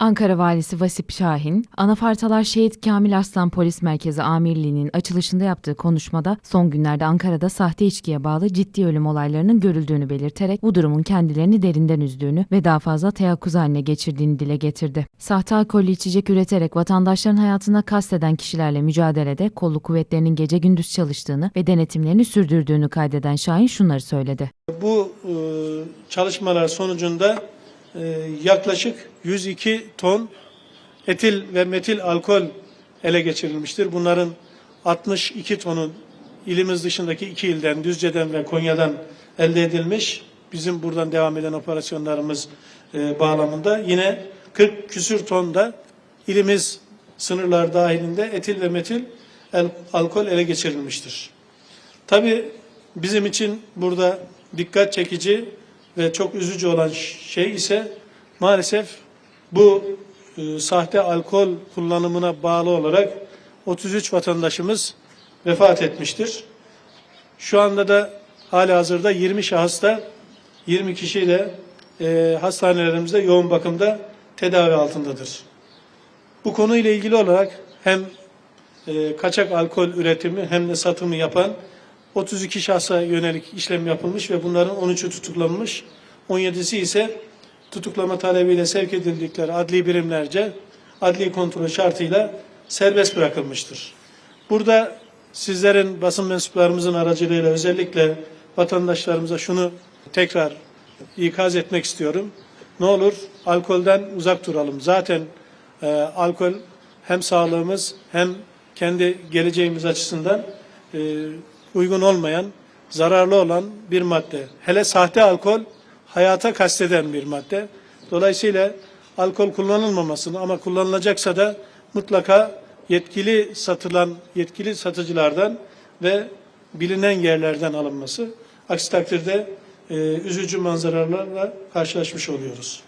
Ankara Valisi Vasip Şahin, Anafartalar Şehit Kamil Aslan Polis Merkezi Amirliği'nin açılışında yaptığı konuşmada son günlerde Ankara'da sahte içkiye bağlı ciddi ölüm olaylarının görüldüğünü belirterek bu durumun kendilerini derinden üzdüğünü ve daha fazla teyakkuz haline geçirdiğini dile getirdi. Sahte alkollü içecek üreterek vatandaşların hayatına kasteden kişilerle mücadelede kolluk kuvvetlerinin gece gündüz çalıştığını ve denetimlerini sürdürdüğünü kaydeden Şahin şunları söyledi. Bu e, çalışmalar sonucunda yaklaşık 102 ton etil ve metil alkol ele geçirilmiştir. Bunların 62 tonu ilimiz dışındaki iki ilden, Düzce'den ve Konya'dan elde edilmiş. Bizim buradan devam eden operasyonlarımız e, bağlamında yine 40 küsür ton da ilimiz sınırlar dahilinde etil ve metil alkol ele geçirilmiştir. Tabii bizim için burada dikkat çekici ve çok üzücü olan şey ise maalesef bu e, sahte alkol kullanımına bağlı olarak 33 vatandaşımız vefat etmiştir. Şu anda da hali hazırda 20 şahısta 20 kişi de e, hastanelerimizde yoğun bakımda tedavi altındadır. Bu konuyla ilgili olarak hem e, kaçak alkol üretimi hem de satımı yapan 32 şahsa yönelik işlem yapılmış ve bunların 13'ü tutuklanmış. 17'si ise tutuklama talebiyle sevk edildikleri adli birimlerce adli kontrol şartıyla serbest bırakılmıştır. Burada sizlerin basın mensuplarımızın aracılığıyla özellikle vatandaşlarımıza şunu tekrar ikaz etmek istiyorum. Ne olur alkolden uzak duralım. Zaten e, alkol hem sağlığımız hem kendi geleceğimiz açısından e, uygun olmayan, zararlı olan bir madde. Hele sahte alkol hayata kasteden bir madde. Dolayısıyla alkol kullanılmamasını ama kullanılacaksa da mutlaka yetkili satılan yetkili satıcılardan ve bilinen yerlerden alınması. Aksi takdirde e, üzücü manzaralarla karşılaşmış oluyoruz.